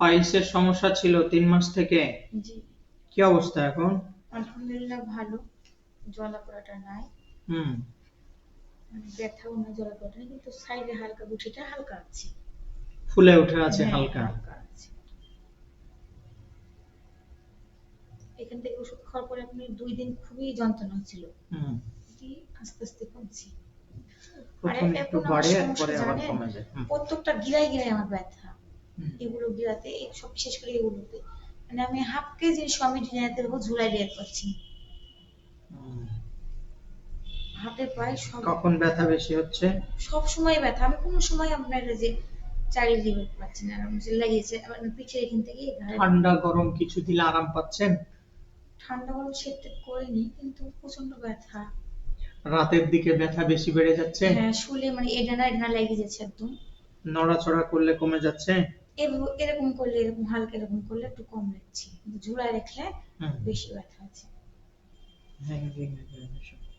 পাইলসের সমস্যা ছিল তিন মাস থেকে? জি। কি অবস্থা এখন? আলহামদুলিল্লাহ ভালো। জ্বলা পোড়াটা নাই। হুম। মানে ব্যথাও না জ্বলা পোড়াটা কিন্তু সাইডে হালকা গুটিটা হালকা আছে। ফুলে উঠে আছে হ্যাঁ, হালকা। এখান থেকে ওষুধ খাওয়ার পরে আপনি দুই দিন খুবই যন্ত্রণা ছিল হুম। কি? আস্তে আস্তে কমছে। প্রথম আর একটু এখন আমার বাড়ে পরে আবার কমে যায়। প্রত্যেকটা গিরায় গিরায় আমার ব্যথা। এগুলো গিরাতে সব বিশেষ করে এগুলোতে মানে আমি হাফ কেজি স্বামী ডিনারতে দেবো ঝুলাই দিয়ে পাচ্ছি হাতে পায়ে সব কখন ব্যথা বেশি হচ্ছে? সব সময় ব্যথা। আমি কোনো সময় আপনার যে চারি লিভার পাচ্ছি না আমার যে আবার পিঠে এখান থেকে ঠান্ডা গরম কিছু দিলে আরাম পাচ্ছেন? ঠান্ডা গরম সেট করিনি কিন্তু প্রচণ্ড ব্যথা। রাতের দিকে ব্যথা বেশি বেড়ে যাচ্ছে? হ্যাঁ শুলে মানে এডানা এডানা লেগে যাচ্ছে একদম। নড়াচড়া করলে কমে যাচ্ছে? এরকম করলে এরকম হালকা এরকম করলে একটু কম লাগছে। কিন্তু ঝুলায় রাখলে বেশি ব্যথা আছে। হ্যাঁ, হ্যাঁ, হ্যাঁ, হ্যাঁ।